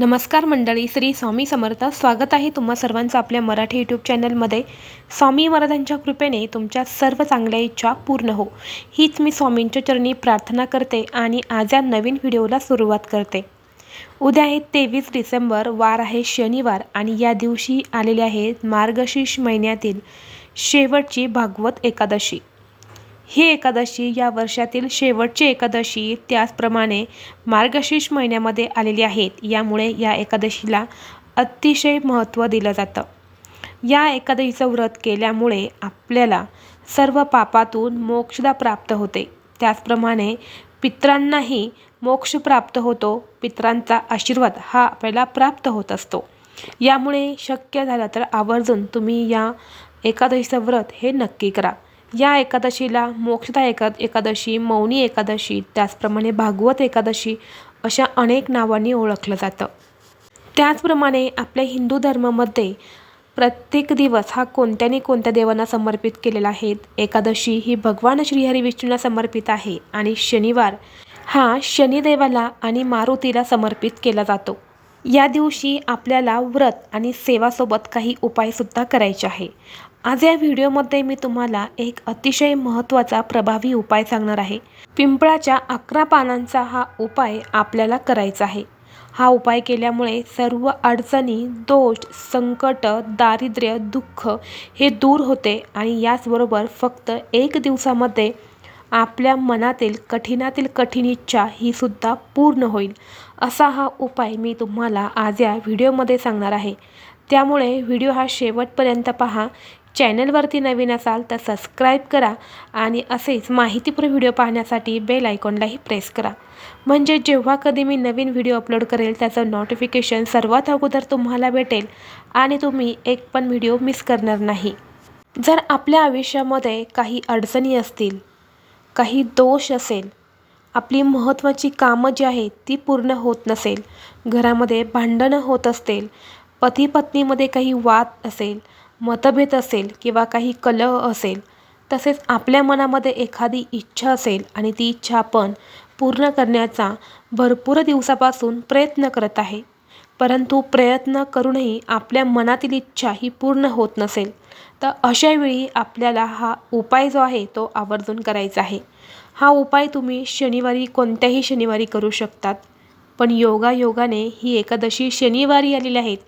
नमस्कार मंडळी श्री स्वामी समर्थ. स्वागत आहे तुम्हा सर्वांचं आपल्या मराठी यूट्यूब चॅनलमध्ये स्वामी महाराजांच्या कृपेने तुमच्या सर्व चांगल्या इच्छा पूर्ण हो. हीच मी स्वामींच्या चरणी प्रार्थना करते आणि आज या नवीन व्हिडिओला सुरुवात करते. उद्या आहे तेवीस डिसेंबर वार आहे शनिवार आणि या दिवशी आलेले आहे मार्गशीर्ष महिन्यातील शेवटची भागवत एकादशी. ही एकादशी या वर्षातील शेवटची एकादशी त्याचप्रमाणे मार्गशीर्ष महिन्यामध्ये आलेली आहेत. यामुळे या एकादशीला अतिशय महत्त्व दिलं जातं. या एकादशीचं व्रत केल्यामुळे आपल्याला सर्व पापातून मोक्षदा प्राप्त होते. त्याचप्रमाणे पित्रांनाही मोक्ष प्राप्त होतो. पित्रांचा आशीर्वाद हा आपल्याला प्राप्त होत असतो. यामुळे शक्य झालं तर आवर्जून तुम्ही या एकादशीचं व्रत हे नक्की करा. या एकादशीला मोक्षदा एका एकादशी मौनी एकादशी त्याचप्रमाणे भागवत एकादशी अशा अनेक नावांनी ओळखलं जातं. त्याचप्रमाणे आपल्या हिंदू धर्मामध्ये प्रत्येक दिवस हा कोणत्याने कोणत्या देवांना समर्पित केलेला आहे? एकादशी ही भगवान श्रीहरी विष्णूंना समर्पित आहे आणि शनिवार हा शनिदेवाला आणि मारुतीला समर्पित केला जातो. या दिवशी आपल्याला व्रत आणि सेवासोबत काही उपायसुद्धा करायचे आहे. आज या व्हिडिओमध्ये मी तुम्हाला एक अतिशय महत्त्वाचा प्रभावी उपाय सांगणार आहे. पिंपळाच्या अकरा पानांचा हा उपाय आपल्याला करायचा आहे. हा उपाय केल्यामुळे सर्व अडचणी दोष संकट दारिद्र्य दुःख हे दूर होते आणि याचबरोबर फक्त एक दिवसामध्ये आपल्या मनातील कठीणातील कठीण इच्छा ही सुद्धा पूर्ण होईल. असा हा उपाय मी तुम्हाला आज या व्हिडिओमध्ये सांगणार आहे. त्यामुळे व्हिडिओ हा शेवटपर्यंत पहा. चॅनलवरती नवीन असाल तर सबस्क्राईब करा आणि असेच माहितीपूर्ण व्हिडिओ पाहण्यासाठी बेल आयकॉनलाही प्रेस करा. म्हणजे जेव्हा कधी मी नवीन व्हिडिओ अपलोड करेल त्याचं नोटिफिकेशन सर्वात अगोदर तुम्हाला भेटेल आणि तुम्ही एक पण व्हिडिओ मिस करणार नाही. जर आपल्या आयुष्यामध्ये काही अडचणी असतील काही दोष असेल आपली महत्त्वाची कामं जी आहेत ती पूर्ण होत नसेल घरामध्ये भांडणं होत असतील पती पत्नीमध्ये काही वाद असेल मतभेद असेल किंवा काही कलह असेल तसेच आपल्या मनामध्ये एखादी इच्छा असेल आणि ती इच्छा आपण पूर्ण करण्याचा भरपूर दिवसापासून प्रयत्न करत आहे. परंतु प्रयत्न करूनही आपल्या मनातील इच्छा ही पूर्ण होत नसेल तर अशा वेळी आपल्याला हा उपाय जो आहे तो आवर्जून करायचा आहे. हा उपाय तुम्ही शनिवारी कोणत्याही शनिवारी करू शकतात. पण योगायोगाने ही एकादशी शनिवारी आलेली आहेत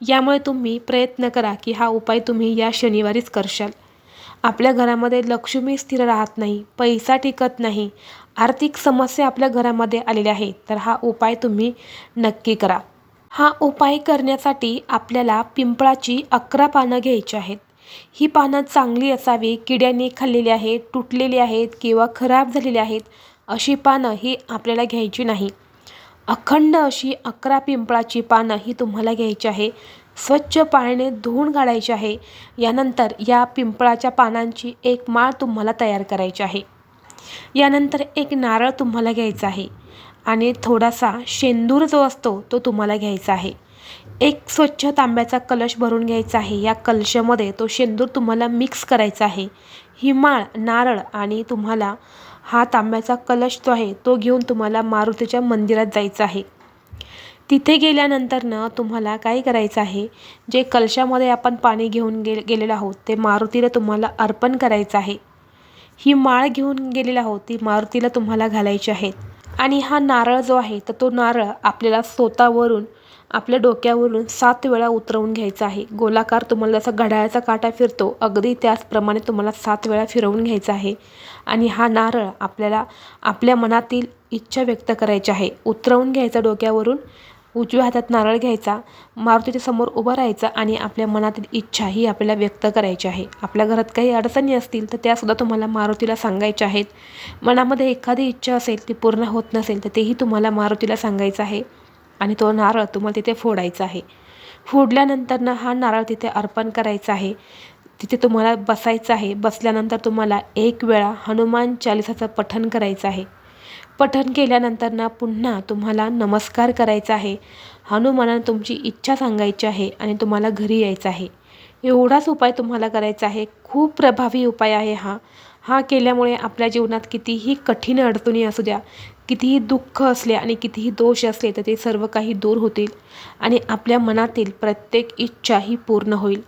यामुळे तुम्ही प्रयत्न करा की हा उपाय तुम्ही या शनिवारीच करशाल. आपल्या घरामध्ये लक्ष्मी स्थिर राहत नाही पैसा टिकत नाही आर्थिक समस्या आपल्या घरामध्ये आलेल्या आहेत तर हा उपाय तुम्ही नक्की करा. हा उपाय करण्यासाठी आपल्याला पिंपळाची अकरा पानं घ्यायची आहेत. ही पानं चांगली असावी किड्याने खाल्लेली आहेत तुटलेली आहेत किंवा खराब झालेली आहेत अशी पानं ही आपल्याला घ्यायची नाही. अखंड अशी अकरा पिंपळाची पानं ही तुम्हाला घ्यायची आहे. स्वच्छ पाण्याने धुवून काढायची आहे. यानंतर या पिंपळाच्या पानांची एक माळ तुम्हाला तयार करायची आहे. यानंतर एक नारळ तुम्हाला घ्यायचा आहे. आणि थोडासा शेंदूर जो असतो तो तुम्हाला घ्यायचा आहे. एक स्वच्छ तांब्याचा कलश भरून घ्यायचा आहे. या कलशामध्ये तो शेंदूर तुम्हाला मिक्स करायचा आहे. ही माळ नारळ आणि तुम्हाला हा तांब्याचा कलश जो आहे तो घेऊन तुम्हाला मारुतीच्या मंदिरात जायचं आहे. तिथे गेल्यानंतरनं तुम्हाला काय करायचं आहे? जे कलशामध्ये आपण पाणी घेऊन गे गेलेलो आहोत ते मारुतीला तुम्हाला अर्पण करायचं आहे. ही माळ घेऊन गेलेली आहोत ती मारुतीला तुम्हाला घालायची आहेत आणि हा नारळ जो आहे तर तो नारळ आपल्याला स्वतःवरून आपल्या डोक्यावरून सात वेळा उतरवून घ्यायचा आहे. गोलाकार तुम्हाला जसा घड्याळाचा काटा फिरतो अगदी त्याचप्रमाणे तुम्हाला सात वेळा फिरवून घ्यायचा आहे. आणि हा नारळ आपल्याला आपल्या मनातील इच्छा व्यक्त करायची आहे. उतरवून घ्यायचा डोक्यावरून उजव्या हातात नारळ घ्यायचा मारुतीच्या समोर उभं राहायचं आणि आपल्या मनातील इच्छा ही आपल्याला व्यक्त करायची आहे. आपल्या घरात काही अडचणी असतील तर त्यासुद्धा तुम्हाला मारुतीला सांगायच्या आहेत. मनामध्ये एखादी इच्छा असेल ती पूर्ण होत नसेल तर तेही तुम्हाला मारुतीला सांगायचं आहे. आणि तो नारळ तुम्हाला तिथे फोडायचा आहे. फोडल्यानंतर ना हा नारळ तिथे अर्पण करायचा आहे. तिथे तुम्हाला बसायचं आहे. बसल्यानंतर तुम्हाला एक वेळा हनुमान चालिसाचं पठण करायचं आहे. पठण केल्यानंतर ना पुन्हा तुम्हाला नमस्कार करायचा आहे. हनुमानानं तुमची इच्छा सांगायची आहे आणि तुम्हाला घरी यायचं आहे. एवढाच उपाय तुम्हाला करायचा आहे. खूप प्रभावी उपाय आहे हा. हा केल्यामुळे आपल्या जीवनात कितीही कठीण अडचणी असू द्या कितीही दुःख असले आणि कितीही दोष असले तर ते सर्व काही दूर होतील आणि आपल्या मनातील प्रत्येक इच्छा ही पूर्ण होईल.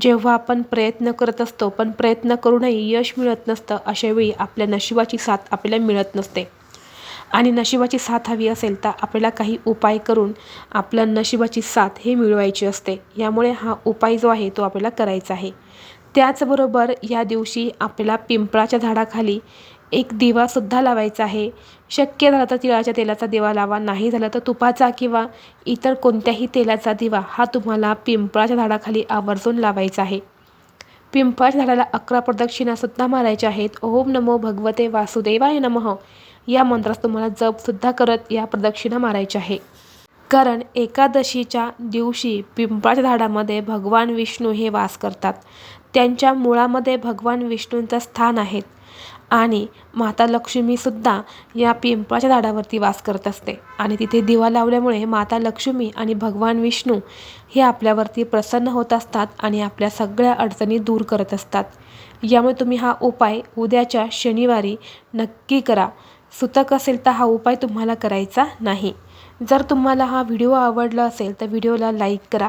जेव्हा आपण प्रयत्न करत असतो पण प्रयत्न करूनही यश मिळत नसतं अशावेळी आपल्या नशिबाची साथ आपल्याला मिळत नसते. आणि नशिबाची साथ हवी असेल तर आपल्याला काही उपाय करून आपल्या नशिबाची साथ हे मिळवायची असते. यामुळे हा उपाय जो आहे तो आपल्याला करायचा आहे. त्याचबरोबर या दिवशी आपल्याला पिंपळाच्या झाडाखाली एक दिवासुद्धा लावायचा आहे. शक्य झालं तर तिळाच्या तेलाचा दिवा लावा नाही झालं तर तुपाचा किंवा इतर कोणत्याही तेलाचा दिवा हा तुम्हाला पिंपळाच्या झाडाखाली आवर्जून लावायचा आहे. पिंपळाच्या झाडाला अकरा प्रदक्षिणासुद्धा मारायच्या आहेत. ओम नमो भगवते वासुदेवाय नमः. या मंत्रास तुम्हाला जपसुद्धा करत या प्रदक्षिणा मारायच्या आहे. कारण एकादशीच्या दिवशी पिंपळाच्या झाडामध्ये भगवान विष्णू हे वास करतात. त्यांच्या मुळामध्ये भगवान विष्णूंचं स्थान आहेत आणि माता लक्ष्मीसुद्धा या पिंपळाच्या झाडावरती वास करत असते. आणि तिथे दिवा लावल्यामुळे माता लक्ष्मी आणि भगवान विष्णू हे आपल्यावरती प्रसन्न होत असतात आणि आपल्या सगळ्या अडचणी दूर करत असतात. यामुळे तुम्ही हा उपाय उद्याच्या शनिवारी नक्की करा. सुतक असेल तर हा उपाय तुम्हाला करायचा नाही. जर तुम्हाला हा व्हिडिओ आवडला असेल तर व्हिडिओला लाईक करा.